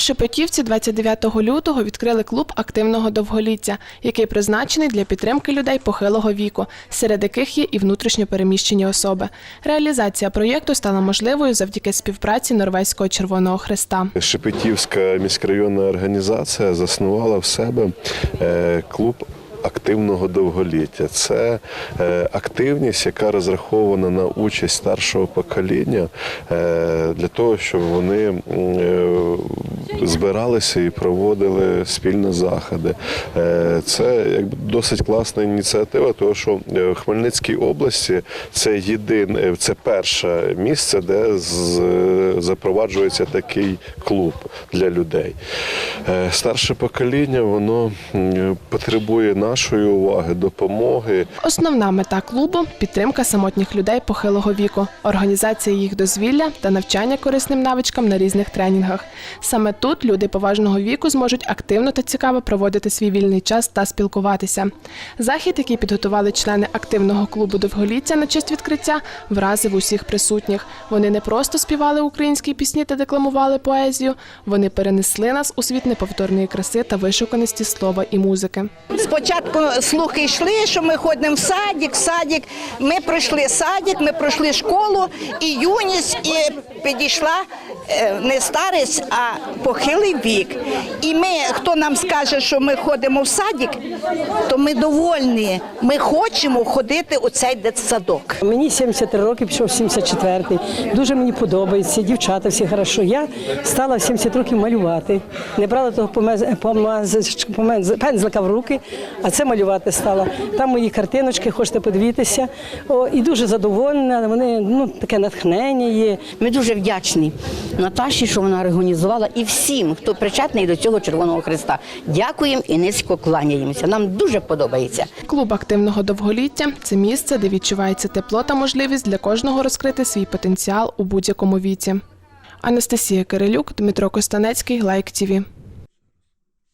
Шепетівці 29 лютого відкрили клуб активного довголіття, який призначений для підтримки людей похилого віку, серед яких є і внутрішньо переміщені особи. Реалізація проєкту стала можливою завдяки співпраці Норвезького Червоного Хреста. Шепетівська міськрайонна організація заснувала в себе е, клуб. Активного довголіття це е, активність, яка розрахована на участь старшого покоління е, для того, щоб вони збиралися і проводили спільні заходи. Е, це якби досить класна ініціатива, тому що е, в Хмельницькій області це єдине, це перше місце, де з, запроваджується такий клуб для людей. Е, Старше покоління воно потребує нашої уваги, допомоги. Основна мета клубу підтримка самотніх людей похилого віку, організація їх дозвілля та навчання корисним навичкам на різних тренінгах. Саме тут люди поважного віку зможуть активно та цікаво проводити свій вільний час та спілкуватися. Захід, який підготували члени активного клубу довголіття на честь відкриття, вразив усіх присутніх. Вони не просто співали українські пісні та декламували поезію, вони перенесли нас у світ неповторної краси та вишуканості слова і музики. Спочатку слухи йшли, що ми ходимо в садик, садик. Ми пройшли садик, ми пройшли школу і юність, і підійшла е, не старість, а похилий вік. І ми, хто нам скаже, що ми ходимо в садик, то ми довольні. Ми хочемо ходити у цей дитсадок. Мені 73 роки, пішов 74-й. Дуже мені подобається, дівчата всі хорошо. Я стала в 70 років малювати. Не брала того пензлика в руки, а це малювати стала. Там мої картиночки, хочете подивитися. О, і дуже задоволена. Вони ну таке натхнення є. Ми дуже вдячні Наташі, що вона організувала, і всім, хто причетний до цього Червоного Христа. Дякуємо і низько кланяємося. Нам дуже подобається. Клуб активного довголіття це місце, де відчувається тепло та можливість для кожного розкрити свій потенціал у будь-якому віці. Анастасія Кирилюк, Дмитро Костанецький, Лайк ТІВІ.